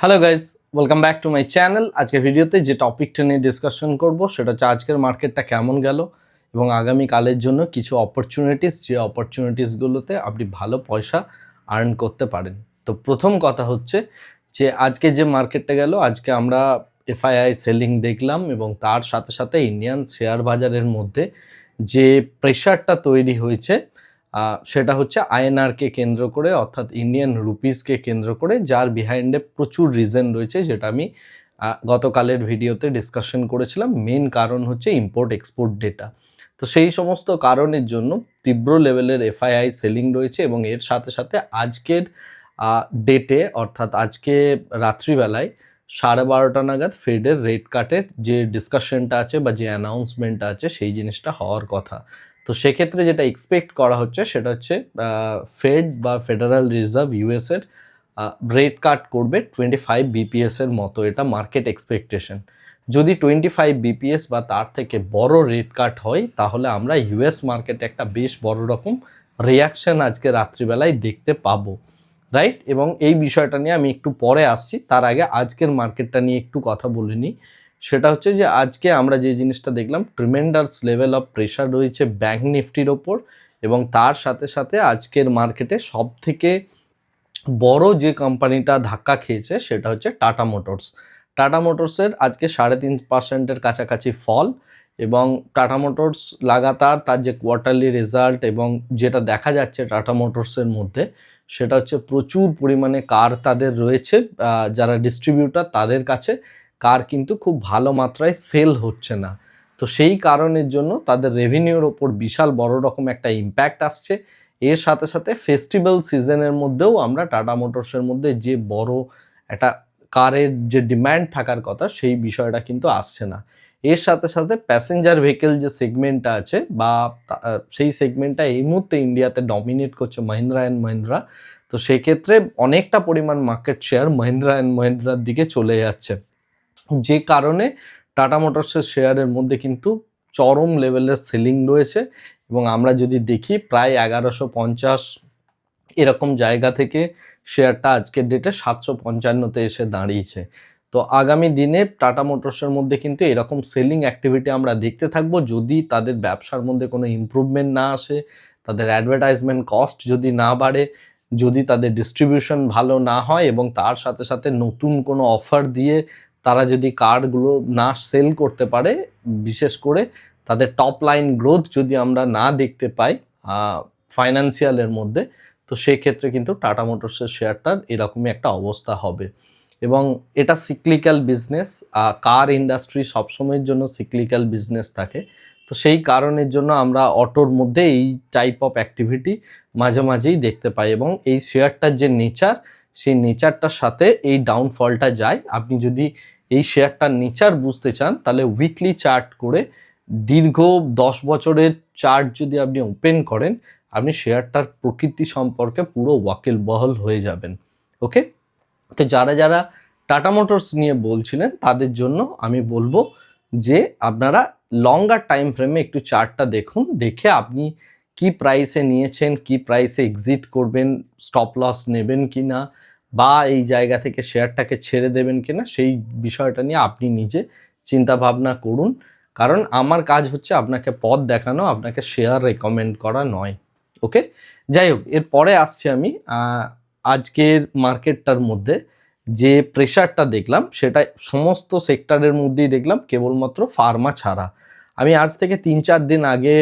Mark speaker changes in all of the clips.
Speaker 1: Hello guys welcome back to my channel আজকে ভিডিওতে যে টপিকটা নিয়ে ডিসকাশন করব, সেটা হচ্ছে আজকের মার্কেটটা কেমন গেল এবং আগামী কালের জন্য কিছু অপরচুনিটিস যে অপরচুনিটিসগুলোতে আপনি ভালো পয়সা আর্ন করতে পারেন। তো প্রথম কথা হচ্ছে যে, আজকে যে মার্কেটটা গেল, আজকে আমরা এফআইআই সেলিং দেখলাম এবং তার সাথে সাথে ইন্ডিয়ান শেয়ার বাজারের মধ্যে যে প্রেশারটা তৈরি হয়েছে সেটা হচ্ছে আইএনআরকে কেন্দ্র করে, অর্থাৎ ইন্ডিয়ান রুপিসকে কেন্দ্র করে, যার বিহাইন্ডে প্রচুর রিজন রয়েছে, যেটা আমি গতকালের ভিডিওতে ডিসকাশন করেছিলাম। মেন কারণ হচ্ছে ইম্পোর্ট এক্সপোর্ট ডেটা তো সেই সমস্ত কারণের জন্য তীব্র লেভেলের এফআইআই সেলিং রয়েছে এবং এর সাথে সাথে আজকের ডেটে অর্থাৎ আজকে রাত্রিবেলায় সাড়ে বারোটা নাগাদ ফেডের রেট কাটের যে ডিসকাশনটা আছে বা যে অ্যানাউন্সমেন্টটা আছে, সেই জিনিসটা হওয়ার কথা। তো সেক্ষেত্রে যেটা এক্সপেক্ট করা হচ্ছে সেটা হচ্ছে ফেড বা ফেডারেল রিজার্ভ ইউএসের রেট কাট করবে টোয়েন্টি ফাইভ বিপিএসের মতো। এটা মার্কেট এক্সপেকটেশন যদি টোয়েন্টি ফাইভ বিপিএস বা তার থেকে বড় রেট কাট হয়, তাহলে আমরা ইউএস মার্কেটে একটা বেশ বড় রকম রিয়াকশন আজকে রাত্রিবেলায় দেখতে পাবো। রাইট এবং এই বিষয়টা নিয়ে আমি একটু পরে আসছি। তার আগে আজকের মার্কেটটা নিয়ে একটু কথা বলে নিই। সেটা হচ্ছে যে আজকে আমরা যে জিনিসটা দেখলাম ট্রিমেন্ডার্স লেভেল অফ প্রেশার রয়েছে ব্যাঙ্ক নিফটির ওপর এবং তার সাথে সাথে আজকের মার্কেটে সব থেকে বড় যে কোম্পানিটা ধাক্কা খেয়েছে সেটা হচ্ছে টাটা মোটরস টাটা মোটরসের আজকে সাড়ে তিন পার্সেন্টের কাছাকাছি ফল এবং টাটা মোটরস লাগাতার তার যে কোয়ার্টারলি রেজাল্ট এবং যেটা দেখা যাচ্ছে টাটা মোটরসের মধ্যে, সেটা হচ্ছে প্রচুর পরিমাণে কার তাদের রয়েছে যারা ডিস্ট্রিবিউটার তাদের কাছে। কার কিন্তু খুব ভালো মাত্রায় সেল হচ্ছে না। তো সেই কারণের জন্য তাদের রেভিনিউর ওপর বিশাল বড় রকম একটা ইম্প্যাক্ট আসছে। এর সাথে সাথে ফেস্টিভ্যাল সিজনের মধ্যেও আমরা টাটা মোটরসের মধ্যে যে বড় একটা কারের যে ডিম্যান্ড থাকার কথা, সেই বিষয়টা কিন্তু আসছে না। এর সাথে সাথে প্যাসেঞ্জার ভেহিকেল যে সেগমেন্টটা আছে বা সেই সেগমেন্টটা এই মুহূর্তে ইন্ডিয়াতে ডমিনেট করছে মহিন্দ্রা অ্যান্ড মহিন্দ্রা তো সেক্ষেত্রে অনেকটা পরিমাণ মার্কেট শেয়ার মহিন্দ্রা অ্যান্ড মহিন্দ্রার দিকে চলে যাচ্ছে। যে কারণে টাটা মোটরসের শেয়ারের মধ্যে কিন্তু চরম লেভেলের সেলিং রয়েছে এবং আমরা যদি দেখি প্রায় এগারোশো পঞ্চাশ এরকম জায়গা থেকে শেয়ারটা আজকের ডেটে সাতশো পঞ্চান্নতে এসে দাঁড়িয়েছে। তো আগামী দিনে টাটা মোটরসের মধ্যে কিন্তু এরকম সেলিং অ্যাক্টিভিটি আমরা দেখতে থাকব। যদি তাদের ব্যবসার মধ্যে কোনো ইমপ্রুভমেন্ট না আসে, তাদের অ্যাডভার্টাইজমেন্ট কস্ট যদি না বাড়ে, যদি তাদের ডিস্ট্রিবিউশন ভালো না হয় এবং তার সাথে সাথে নতুন কোনো অফার দিয়ে তারা যদি কার্ডগুলো না সেল করতে পারে, বিশেষ করে তাদের টপ লাইন গ্রোথ যদি আমরা না দেখতে পাই ফাইন্যান্সিয়ালের মধ্যে, তো সেক্ষেত্রে কিন্তু টাটা মোটরসের শেয়ারটার এরকমই একটা অবস্থা হবে। এবং এটা সিক্লিক্যাল বিজনেস কার ইন্ডাস্ট্রি সবসময়ের জন্য সিক্লিক্যাল বিজনেস থাকে। তো সেই কারণের জন্য আমরা অটোর মধ্যে এই টাইপ অফ অ্যাক্টিভিটি মাঝে মাঝেই দেখতে পাই এবং এই শেয়ারটার যে নেচার সেই নেচারটার সাথে এই ডাউনফলটা যায়। আপনি যদি এই শেয়ারটার নেচার বুঝতে চান, তাহলে উইকলি চার্ট করে দীর্ঘ দশ বছরের চার্ট যদি আপনি ওপেন করেন, আপনি শেয়ারটার প্রকৃতি সম্পর্কে পুরো ওয়াকিল বহল হয়ে যাবেন। ওকে তো যারা যারা টাটা মোটরস নিয়ে বলছিলেন, তাদের জন্য আমি বলব যে, আপনারা লঙ্গার টাইম ফ্রেমে একটু চার্টটা দেখুন। দেখে আপনি কি প্রাইসে নিয়েছেন, কি প্রাইসে এক্সিট করবেন স্টপ লস নেবেন কি না বা এই জায়গা থেকে শেয়ারটাকে ছেড়ে দেবেন কি না সেই বিষয়টা নিয়ে আপনি নিজে চিন্তা ভাবনা করুন। কারণ আমার কাজ হচ্ছে আপনাকে পথ দেখানো, আপনাকে শেয়ার রেকমেন্ড করা নয়। ওকে যাই হোক এরপরে আসছি আমি আজকের মার্কেটটার মধ্যে যে প্রেশারটা দেখলাম, সেটা সমস্ত সেক্টরের মধ্যেই দেখলাম, কেবলমাত্র ফার্মা ছাড়া। আমি আজ থেকে তিন চার দিন আগে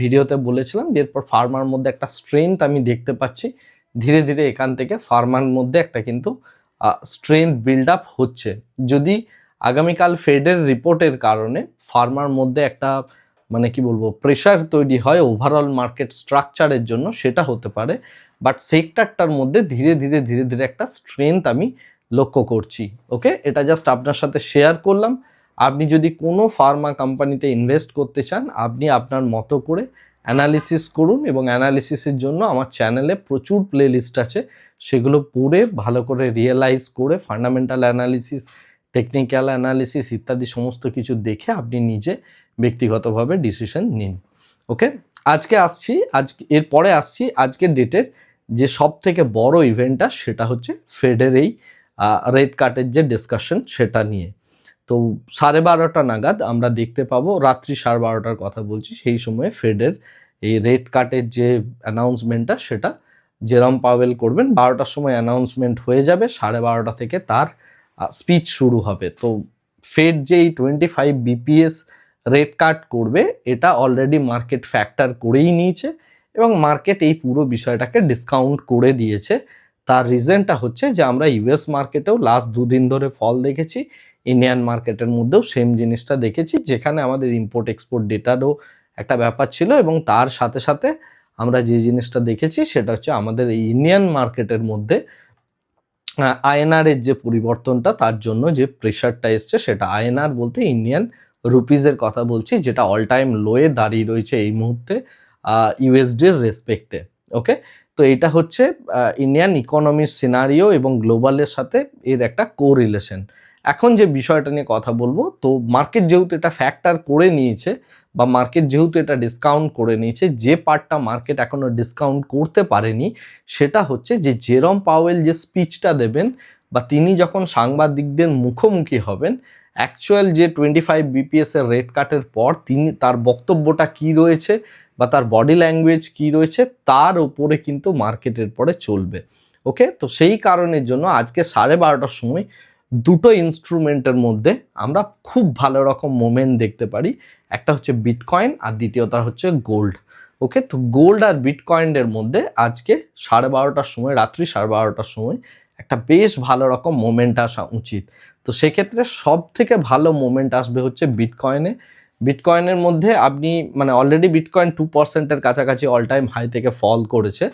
Speaker 1: ভিডিওতে বলেছিলাম এরপর ফার্মার মধ্যে একটা স্ট্রেংথ আমি দেখতে পাচ্ছি। ধীরে ধীরে এখান থেকে ফার্মার মধ্যে একটা কিন্তু স্ট্রেংথ বিল্ড আপ হচ্ছে। যদি আগামীকাল ফেডের রিপোর্টের কারণে ফার্মার মধ্যে একটা মানে কি বলব প্রেশার তৈরি হয় ওভারঅল মার্কেট স্ট্রাকচারের জন্য, সেটা হতে পারে। বাট সেক্টরটার মধ্যে ধীরে ধীরে ধীরে ধীরে একটা স্ট্রেংথ আমি লক্ষ্য করছি। ওকে এটা জাস্ট আপনার সাথে শেয়ার করলাম। আপনি যদি কোনো ফার্মা কোম্পানিতে ইনভেস্ট করতে চান, আপনি আপনার মতো করে অ্যানালিসিস করুন এবং অ্যানালিসিসের জন্য আমার চ্যানেলে প্রচুর প্লেলিস্ট আছে। সেগুলো পড়ে ভালো করে রিয়েলাইজ করে ফান্ডামেন্টাল অ্যানালিসিস টেকনিক্যাল অ্যানালিসিস ইত্যাদি সমস্ত কিছু দেখে আপনি নিজে ব্যক্তিগতভাবে ডিসিশন নিন। ওকে আজকে আসছি, আজকে এরপরে আসছি, আজকের ডেটের যে সব থেকে বড় ইভেন্টটা সেটা হচ্ছে ফেডের এই রেড কার্টের যে ডিসকাশন সেটা নিয়ে। তো সাড়ে বারোটা নাগাদ আমরা দেখতে পাবো, রাত্রি সাড়ে বারোটার কথা বলছি, সেই সময়ে ফেডের এই রেড কার্টের যে অ্যানাউন্সমেন্টটা সেটা জেরম পাওয়েল করবেন। বারোটার সময় অ্যানাউন্সমেন্ট হয়ে যাবে, সাড়ে বারোটা থেকে তার স্পিচ শুরু হবে। তো ফেড যে এই twenty five BPS rate cut করবে, এটা অলরেডি মার্কেট ফ্যাক্টর করেই নিয়েছে এবং মার্কেট এই পুরো বিষয়টাকে ডিসকাউন্ট করে দিয়েছে। তার রিজনটা হচ্ছে যে আমরা ইউএস মার্কেটেও লাস্ট দুদিন ধরে ফল দেখেছি। ইন্ডিয়ান মার্কেটের মধ্যেও সেম জিনিসটা দেখেছি, যেখানে আমাদের ইম্পোর্ট এক্সপোর্ট ডেটারও একটা ব্যাপার ছিল এবং তার সাথে সাথে আমরা যে জিনিসটা দেখেছি সেটা হচ্ছে আমাদের এই ইন্ডিয়ান মার্কেটের মধ্যে আইএনআর এর যে পরিবর্তনটা তার জন্য যে প্রেশারটা এসছে সেটা আইএনআর বলতে ইন্ডিয়ান রুপিজের কথা বলছি, যেটা অল টাইম লোয়ে দাঁড়িয়ে রয়েছে এই মুহূর্তে ইউএসডির রেসপেক্টে ওকে তো এটা হচ্ছে ইন্ডিয়ান ইকোনমির সিনারিও এবং গ্লোবালের সাথে এর একটা কো রিলেশন এখন যে বিষয়টা নিয়ে কথা বলব, তো মার্কেট যেহেতু এটা ফ্যাক্টর করে নিয়েছে বা মার্কেট যেহেতু এটা ডিসকাউন্ট করে নিয়েছে, যে পার্টটা মার্কেট এখনও ডিসকাউন্ট করতে পারেনি, সেটা হচ্ছে যে জেরম পাওয়েল যে স্পিচটা দেবেন বা তিনি যখন সাংবাদিকদের মুখোমুখি হবেন অ্যাকচুয়াল যে টোয়েন্টি ফাইভ বিপিএস এর রেট কাটের পর তিনি তার বক্তব্যটা কি রয়েছে বা তার বডি ল্যাঙ্গুয়েজ কি রয়েছে, তার উপরে কিন্তু মার্কেটের পরে চলবে। ওকে তো সেই কারণের জন্য আজকে সাড়ে বারোটার সময় দুটো ইনস্ট্রুমেন্টের মধ্যে আমরা খুব ভালো রকম মোমেন্ট দেখতে পারি। একটা হচ্ছে বিটকয়েন আর দ্বিতীয়টা হচ্ছে গোল্ড ওকে তো গোল্ড আর বিটকয়েনের মধ্যে আজকে সাড়ে বারোটার সময়, রাত্রি সাড়ে বারোটার সময় একটা বেশ ভালো রকম মোমেন্ট আসা উচিত। তো সেক্ষেত্রে সব থেকে ভালো মোমেন্ট আসবে হচ্ছে বিটকয়েনে বিটকয়েনের মধ্যে আপনি মানে অলরেডি বিটকয়েন টু পার্সেন্টের কাছাকাছি অল টাইম হাই থেকে ফল করেছে।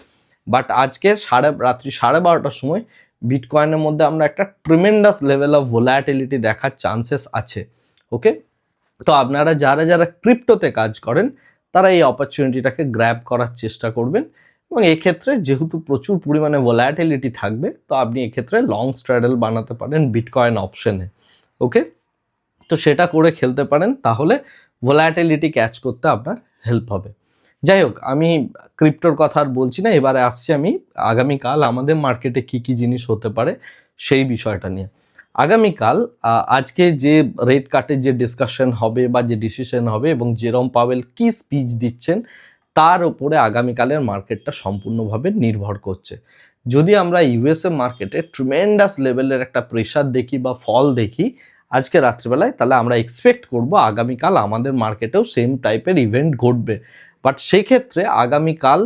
Speaker 1: বাট আজকে সাড়ে, রাত্রি সাড়ে বারোটার সময় বিটকয়েনের মধ্যে আমরা একটা ট্রিমেন্ডাস লেভেল অফ ভোলাটিলিটি দেখার চান্সেস আছে ওকে তো আপনারা যারা যারা ক্রিপ্টোতে কাজ করেন, তারা এই অপরচুনিটিটাকে গ্র্যাব করার চেষ্টা করবেন এবং এক্ষেত্রে যেহেতু প্রচুর পরিমাণে ভোলাটিলিটি থাকবে, তো আপনি এক্ষেত্রে লং স্ট্র্যাডেল বানাতে পারেন বিটকয়েন অপশনে ওকে তো সেটা করে খেলতে পারেন, তাহলে ভোলাটিলিটি ক্যাচ করতে আপনার হেল্প হবে। যাই হোক, আমি ক্রিপ্টোর কথা আর বলছি না, এবারে আসছি আমি আগামীকাল আমাদের মার্কেটে কি কি জিনিস হতে পারে সেই বিষয়টা নিয়ে। আগামীকাল আজকে যে রেড কাটের যে ডিসকাশন হবে বা যে ডিসিশন হবে এবং জেরম পাওয়েল কি স্পিচ দিচ্ছেন, তার উপরে আগামীকালের মার্কেটটা সম্পূর্ণভাবে নির্ভর করছে। যদি আমরা ইউএসএ মার্কেটে ট্রিমেন্ডাস লেভেলের একটা প্রেশার দেখি বা ফল দেখি আজকে রাত্রিবেলায়, তাহলে আমরা এক্সপেক্ট করব আগামীকাল আমাদের মার্কেটেও সেম টাইপের ইভেন্ট ঘটবে। বাট সেক্ষেত্রে আগামীকাল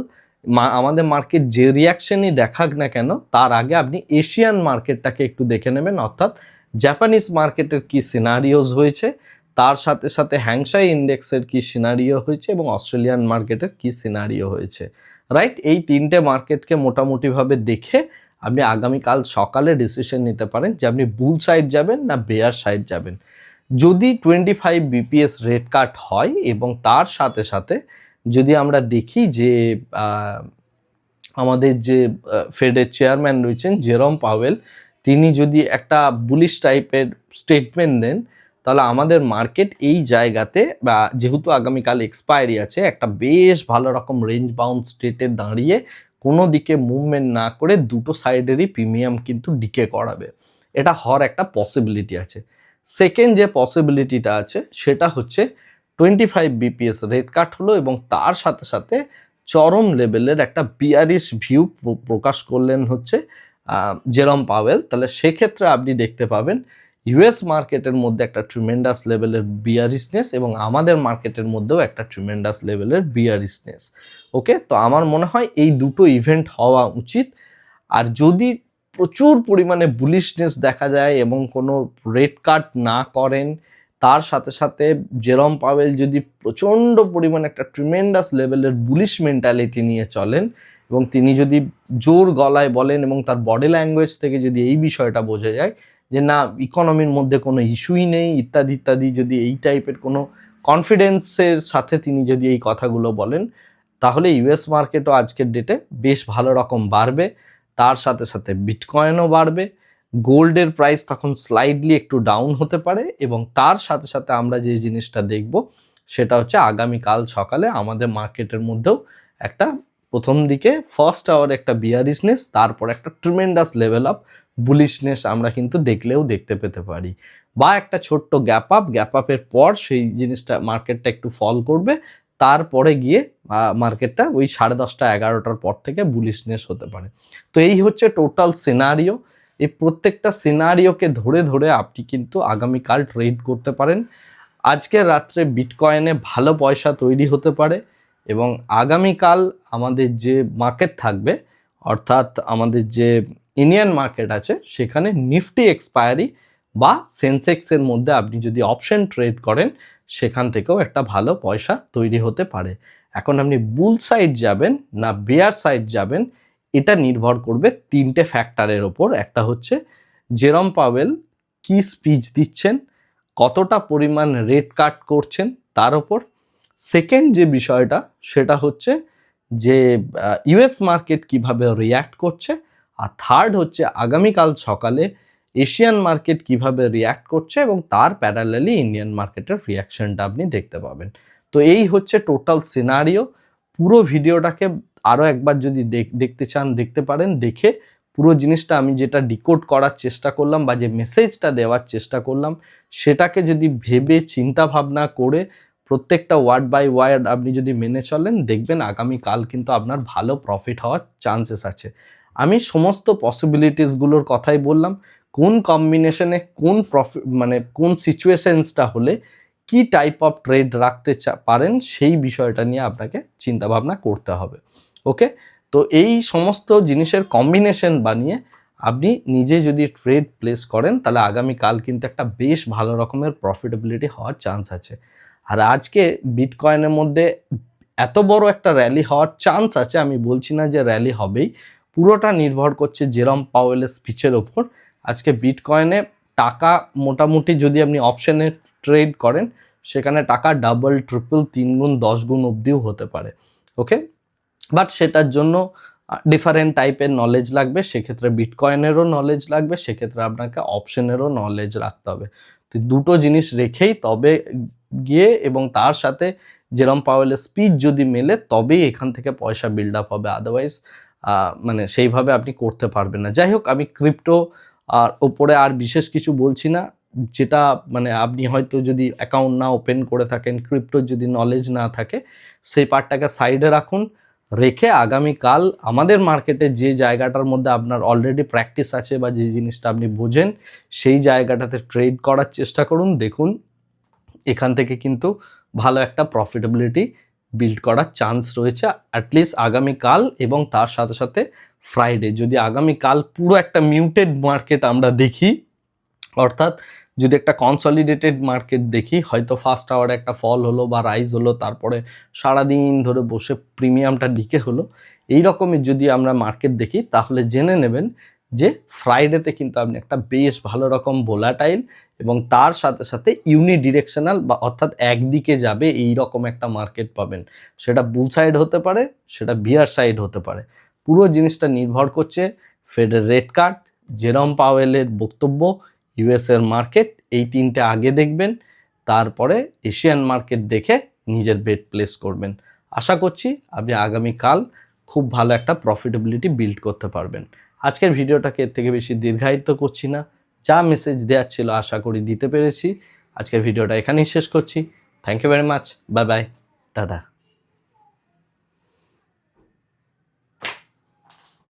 Speaker 1: আমাদের মার্কেট যে রিয়াকশনই দেখাক না কেন, তার আগে আপনি এশিয়ান মার্কেটটাকে একটু দেখে নেবেন। অর্থাৎ জাপানিজ মার্কেটের কি সিনারিওজ হয়েছে, তার সাথে সাথে হ্যাংসাই ইন্ডেক্সের কি সিনারিও হয়েছে এবং অস্ট্রেলিয়ান মার্কেটের কি সিনারিও হয়েছে। রাইট এই তিনটে মার্কেটকে মোটামুটিভাবে দেখে আপনি আগামীকাল সকালে ডিসিশন নিতে পারেন যে আপনি বুল সাইড যাবেন না বেয়ার সাইড যাবেন। যদি twenty five BPS rate cut হয় এবং তার সাথে সাথে যদি আমরা দেখি যে আমাদের যে ফেডের চেয়ারম্যান রয়েছেন জেরম পাওয়েল তিনি যদি একটা বুলিশ টাইপের স্টেটমেন্ট দেন, তাহলে আমাদের মার্কেট এই জায়গাতে, বা যেহেতু আগামীকাল এক্সপায়ারি আছে, একটা বেশ ভালো রকম রেঞ্জ বাউন্ড স্টেটে দাঁড়িয়ে কোনো দিকে মুভমেন্ট না করে দুটো সাইডেরই প্রিমিয়াম কিন্তু ডিকে করাবে। এটা হওয়ার একটা পসিবিলিটি আছে। সেকেন্ড যে পসিবিলিটিটা আছে, সেটা হচ্ছে twenty five BPS rate cut হলো এবং তার সাথে সাথে চরম লেভেলের একটা বিয়ারিশ ভিউ প্রকাশ করলেন হচ্ছে জেরম পাওয়েল। তাহলে সেক্ষেত্রে আপনি দেখতে পাবেন ইউএস মার্কেটের মধ্যে একটা ট্রিমেন্ডাস লেভেলের বিয়ারিসনেস এবং আমাদের মার্কেটের মধ্যেও একটা ট্রিমেন্ডাস লেভেলের বিয়ারিসনেস ওকে তো আমার মনে হয় এই দুটো ইভেন্ট হওয়া উচিত। আর যদি প্রচুর পরিমাণে বুলিশনেস দেখা যায় এবং কোনো রেড কাট না করেন তার সাথে সাথে জেরম পাওয়েল যদি প্রচণ্ড পরিমাণে একটা ট্রিমেন্ডাস লেভেলের বুলিশ মেন্টালিটি নিয়ে চলেন এবং তিনি যদি জোর গলায় বলেন এবং তার বডি ল্যাঙ্গুয়েজ থেকে যদি এই বিষয়টা বোঝা যায় যে না ইকোনমির মধ্যে কোনো ইস্যুই নেই, ইত্যাদি ইত্যাদি যদি এই টাইপের কোনো কনফিডেন্সের সাথে তিনি যদি এই কথাগুলো বলেন, তাহলে ইউএস মার্কেটও আজকের ডেটে বেশ ভালো রকম বাড়বে। তার সাথে সাথে বিটকয়েনও বাড়বে। গোল্ডের প্রাইস তখন স্লাইডলি একটু ডাউন হতে পারে এবং তার সাথে সাথে আমরা যে জিনিসটা দেখব, সেটা হচ্ছে আগামীকাল সকালে আমাদের মার্কেটের মধ্যেও একটা প্রথম দিকে ফার্স্ট আওয়ার একটা বিয়ারিসনেস তারপর একটা ট্রিমেন্ডাস লেভেল অফ বুলিশনেস আমরা কিন্তু দেখলেও দেখতে পেতে পারি। বা একটা ছোট্ট গ্যাপ আপ গ্যাপ আপের পর সেই জিনিসটা মার্কেটটা একটু ফল করবে, তারপরে গিয়ে মার্কেটটা ওই সাড়ে দশটা এগারোটার পর থেকে বুলিশনেস হতে পারে। তো এই হচ্ছে টোটাল সিনারিও এই প্রত্যেকটা সিনারিওকে ধরে ধরে আপনি কিন্তু আগামীকাল ট্রেড করতে পারেন। আজকে রাত্রে বিটকয়েনে ভালো পয়সা তৈরি হতে পারে এবং আগামীকাল আমাদের যে মার্কেট থাকবে, অর্থাৎ আমাদের যে ইন্ডিয়ান মার্কেট আছে, সেখানে নিফটি এক্সপায়ারি বা সেন্সেক্সের মধ্যে আপনি যদি অপশন ট্রেড করেন, সেখান থেকেও একটা ভালো পয়সা তৈরি হতে পারে। এখন আপনি বুল সাইড যাবেন না বেয়ার সাইড যাবেন এটা নির্ভর করবে তিনটে ফ্যাক্টরের ওপর। একটা হচ্ছে জেরম পাওয়েল কি স্পিচ দিচ্ছেন, কতটা পরিমাণ রেট কাট করছেন তার ওপর। সেকেন্ড যে বিষয়টা, সেটা হচ্ছে যে ইউএস মার্কেট কীভাবে রিয়্যাক্ট করছে। আর থার্ড হচ্ছে আগামীকাল সকালে এশিয়ান মার্কেট কীভাবে রিয়্যাক্ট করছে এবং তার প্যারালালি ইন্ডিয়ান মার্কেটের রিয়াকশনটা আপনি দেখতে পাবেন। তো এই হচ্ছে টোটাল সিনারিও পুরো ভিডিওটাকে আরও একবার যদি দেখতে চান, দেখতে পারেন, দেখে পুরো জিনিসটা আমি যেটা ডিকোড করার চেষ্টা করলাম বা যে মেসেজটা দেওয়ার চেষ্টা করলাম, সেটাকে যদি ভেবে চিন্তা ভাবনা করে প্রত্যেকটা ওয়ার্ড বাই ওয়ার্ড আপনি যদি মেনে চলেন, দেখবেন আগামীকাল কিন্তু আপনার ভালো প্রফিট হওয়ার চান্সেস আছে। আমি সমস্ত পসিবিলিটিসগুলোর কথাই বললাম, কোন কম্বিনেশনে কোন প্রফিট মানে কোন সিচুয়েশনসটা হলে কি টাইপ অফ ট্রেড রাখতে পারেন, সেই বিষয়টা নিয়ে আপনাকে চিন্তাভাবনা করতে হবে। ওকে তো এই সমস্ত জিনিসের কম্বিনেশন বানিয়ে আপনি নিজে যদি ট্রেড প্লেস করেন, তাহলে আগামীকাল কিন্তু একটা বেশ ভালো রকমের প্রফিটেবিলিটি হওয়ার চান্স আছে। আর আজকে বিটকয়েনের মধ্যে এত বড় একটা র্যালি হওয়ার চান্স আছে, আমি বলছি না যে র্যালি হবেই। পুরোটা নির্ভর করছে জেরম পাওয়েলের স্পিচের ওপর। আজকে বিটকয়েনে টাকা মোটামুটি যদি আপনি অপশানে ট্রেড করেন, সেখানে টাকা ডাবল ট্রিপল তিন গুণ দশ গুণ অবধিও হতে পারে। ওকে বাট সেটার জন্য ডিফারেন্ট টাইপের নলেজ লাগবে, সেক্ষেত্রে বিটকয়েনেরও নলেজ লাগবে, সেক্ষেত্রে আপনাকে অপশনেরও নলেজ রাখতে হবে। তো দুটো জিনিস রেখেই তবে গিয়ে এবং তার সাথে যেরম পাওয়েলের স্পিচ যদি মেলে, তবেই এখান থেকে পয়সা বিল্ড আপ হবে। আদারওয়াইজ মানে সেইভাবে আপনি করতে পারবেন না। যাই হোক, আমি ক্রিপ্টো আর ওপরে আর বিশেষ কিছু বলছি না। যেটা মানে আপনি হয়তো যদি অ্যাকাউন্ট না ওপেন করে থাকেন ক্রিপ্টোর যদি নলেজ না থাকে, সেই পার্টটাকে সাইডে রাখুন। রেখে আগামীকাল আমাদের মার্কেটে যে জায়গাটার মধ্যে আপনার অলরেডি প্র্যাকটিস আছে বা যে জিনিসটা আপনি বোঝেন, সেই জায়গাটাতে ট্রেড করার চেষ্টা করুন। দেখুন, এখান থেকে কিন্তু ভালো একটা প্রফিটেবিলিটি বিল্ড করার চান্স রয়েছে অ্যাটলিস্ট আগামীকাল এবং তার সাথে সাথে ফ্রাইডে যদি আগামীকাল পুরো একটা মিউটেড মার্কেট আমরা দেখি, অর্থাৎ যদি একটা কনসলিডেটেড মার্কেট দেখি, হয়তো ফার্স্ট আওয়ারে একটা ফল হলো বা রাইজ হলো, তারপরে সারাদিন ধরে বসে প্রিমিয়ামটা ডিকে হলো এই রকমের যদি আমরা মার্কেট দেখি, তাহলে জেনে নেবেন যে ফ্রাইডেতে কিন্তু আপনি একটা বেশ ভালো রকম ভোলাটাইল এবং তার সাথে সাথে ইউনি ডিরেকশনাল বা অর্থাৎ একদিকে যাবে এই রকম একটা মার্কেট পাবেন। সেটা বুল সাইড হতে পারে, সেটা বিয়ার সাইড হতে পারে। পুরো জিনিসটা নির্ভর করছে ফেডের রেড কার্ড জেরম পাওয়েলের বক্তব্য ইউএসের মার্কেট এই তিনটে আগে দেখবেন, তারপরে এশিয়ান মার্কেট দেখে নিজের বেড প্লেস করবেন। আশা করছি আপনি আগামীকাল খুব ভালো একটা প্রফিটেবিলিটি বিল্ড করতে পারবেন। আজকের ভিডিওটাকে এর থেকে বেশি দীর্ঘায়িত করছি না। যা মেসেজ দেওয়ার ছিল আশা করি দিতে পেরেছি। আজকের ভিডিওটা এখানেই শেষ করছি। Thank you very much bye bye tata.